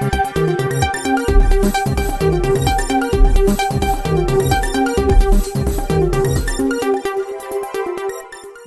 Thank you.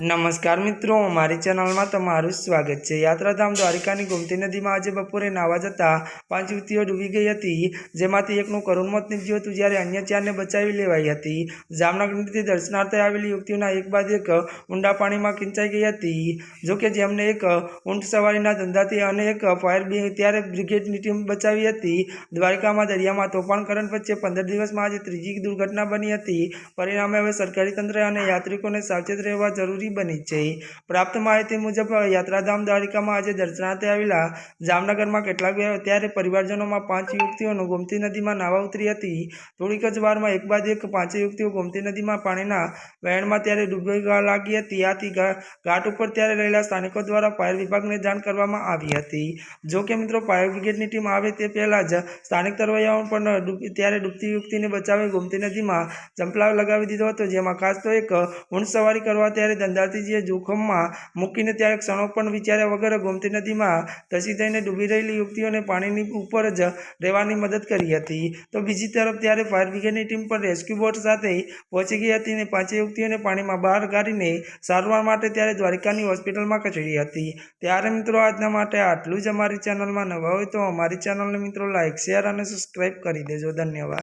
નમસ્કાર મિત્રો, મારી ચેનલમાં તમારું સ્વાગત છે. યાત્રાધામ દ્વારિકાની ગોમતી નદીમાં આજે બપોરે નાવા જતા પાંચ યુવતીઓ ડૂબી ગઈ હતી, જેમાંથી એકનું કરુણ મોત નીપજ્યું હતું જ્યારે અન્ય ચારને બચાવી લેવાઈ હતી. જામનગરથી દર્શનાર્થે આવેલી યુવતીઓના એક બાદ એક ઊંડા પાણીમાં ખીંચાઈ ગઈ હતી. જોકે જેમને એક ઊંટ સવારીના ધંધાથી અને એક ફાયર ત્યારે બ્રિગેડની ટીમ બચાવી હતી. દ્વારિકામાં દરિયામાં તોફાન કરંટ વચ્ચે પંદર દિવસમાં આજે ત્રીજી દુર્ઘટના બની હતી. પરિણામે હવે સરકારી તંત્ર અને યાત્રિકોને સાવચેત રહેવા જરૂરી બની છે. પ્રાપ્ત માહિતી મુજબ, યાત્રાધામ દ્વારિકામાં આજે દર્શનાર્થે આવેલા જામનગરમાં કેટલાક ત્યારે પરિવારજનોમાં પાંચ યુવતીઓનું ગોમતી નદીમાં નાવા ઉતરી હતી. થોડીક જ વારમાં એક બાદ એક પાંચ યુવતીઓ ગોમતી નદીમાં પાણીના વહેણમાં ત્યારે ડૂબી લાગી હતી. આથી ઘાટ ઉપર ત્યારે રહેલા સ્થાનિકો દ્વારા ફાયર વિભાગને જાણ કરવામાં આવી હતી. જો કે મિત્રો, ફાયર બ્રિગેડની ટીમ આવે તે પહેલાં જ સ્થાનિક તરવૈયાઓ પણ ત્યારે ડૂબતી યુવતીને બચાવી ગોમતી નદીમાં જંપલાવ લગાવી દીધો હતો. જેમાં ખાસ તો એક ઊંટ સવારી કરવા ત્યારે ધંધાર્થીજીએ જોખમમાં મૂકીને ત્યારે ક્ષણો પણ વિચાર્યા વગર ગોમતી નદીમાં ધસી જઈને ડૂબી રહેલી યુવતીઓને પાણીની ઉપર જ રહેવાની મદદ કરી હતી. તો બીજી તરફ ત્યારે ફાયર બ્રિગેડની ટીમ પણ રેસ્ક્યુ બોટ સાથે પહોંચી ગઈ હતી અને પાંચે યુવતીઓને પાણીમાં બહાર કાઢીને સારવાર માટે ત્યારે દ્વારિકાની હોસ્પિટલમાં ખસેડી હતી. ત્યારે મિત્રો આજના માટે આટલું જ અમારી ચેનલમાં નવા હોય તો અમારી ચેનલને મિત્રો લાઇક શેર અને સબસ્ક્રાઈબ કરી દેજો. ધન્યવાદ.